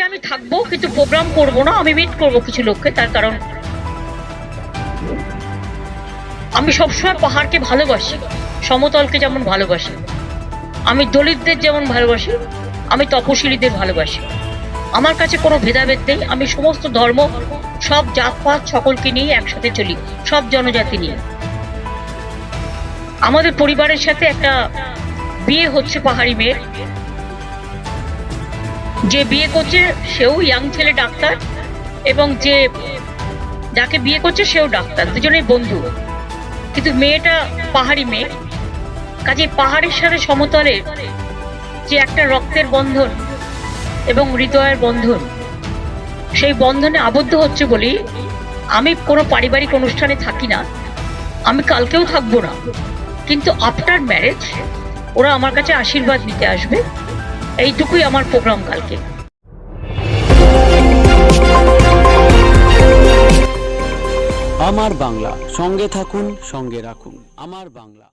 আমি থাকব কিন্তু প্রোগ্রাম করব না, আমি মিট করব কিছু লোককে, তার কারণ আমি সবসময় পাহাড়কে ভালোবাসি, সমতলকে যেমন ভালোবাসি, আমি দলিতদের যেমন ভালোবাসি, আমি তপশিলীদের ভালোবাসি। আমার কাছে কোনো ভেদাভেদ নেই, আমি সমস্ত ধর্ম, সব জাতপাত সকলকে নিয়ে একসাথে চলি, সব জনজাতি নিয়ে। আমাদের পরিবারের সাথে একটা বিয়ে হচ্ছে পাহাড়ি মেয়ের। যে বিয়ে করছে সেও ইয়াং ছেলে ডাক্তার এবং যে যাকে বিয়ে করছে সেও ডাক্তার, দুজনেই বন্ধু। কিন্তু মেয়েটা পাহাড়ি মেয়ে। কাজে পাহাড়ের সাথে সমতলে যে একটা রক্তের বন্ধন এবং হৃদয়ের বন্ধন, সেই বন্ধনে আবদ্ধ হচ্ছে বলেই আমি কোনো পারিবারিক অনুষ্ঠানে থাকি না, আমি কালকেও থাকব না। কিন্তু আফটার ম্যারেজ ওরা আমার কাছে আশীর্বাদ নিতে আসবে। এইটুকুই আমার প্রোগ্রাম কালকে। আমার বাংলা সঙ্গে থাকুন সঙ্গে রাখুন। আমার বাংলা।